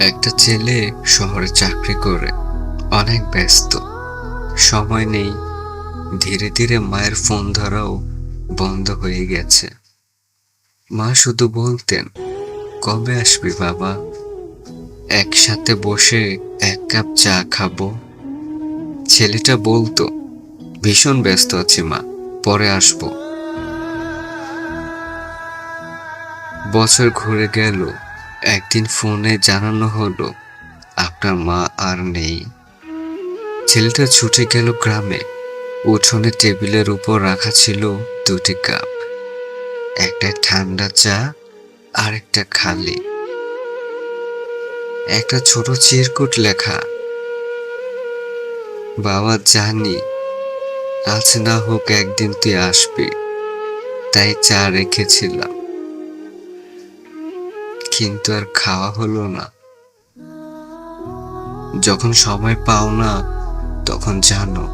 একটা ছেলে শহরে চাকরি করে, অনেক ব্যস্ত। সময় নেই, ধীরে ধীরে মায়ের ফোন ধরাও বন্ধ হয়ে গেছে। মা শুধু বলতেন, কবে আসবি বাবা? একসাথে বসে এক কাপ চা খাব। ছেলেটা বলতো, ভীষণ ব্যস্ত আছি মা, পরে আসব। বছর ঘুরে গেল একদিন ফোনে জানানো হলো, আপনার মা আর নেই। ছেলেটা ছুটে গেল গ্রামে। উঠোনে টেবিলের উপর রাখা ছিল দুটি কাপ, একটা ঠান্ডা চা আর একটা খালি। একটা ছোট চিরকুট লেখা, বাবা জানি, আজ না হোক একদিন তুই আসবি। তাই চা রেখেছিলাম। কিন্তু আর খাওয়া হলো না। যখন সময় পাও না, তখন জানো,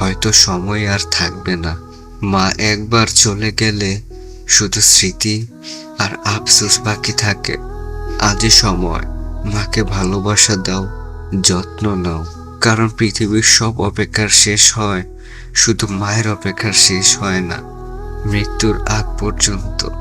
হয়তো সময় আর থাকবে না। মা একবার চলে গেলে শুধু স্মৃতি আর আফসোস বাকি থাকে। আজই সময় মাকে ভালোবাসা দাও, যত্ন নাও। কারণ পৃথিবীর সব অপেক্ষার শেষ হয়, শুধু মায়ের অপেক্ষার শেষ হয় না, মৃত্যুর আগ পর্যন্ত।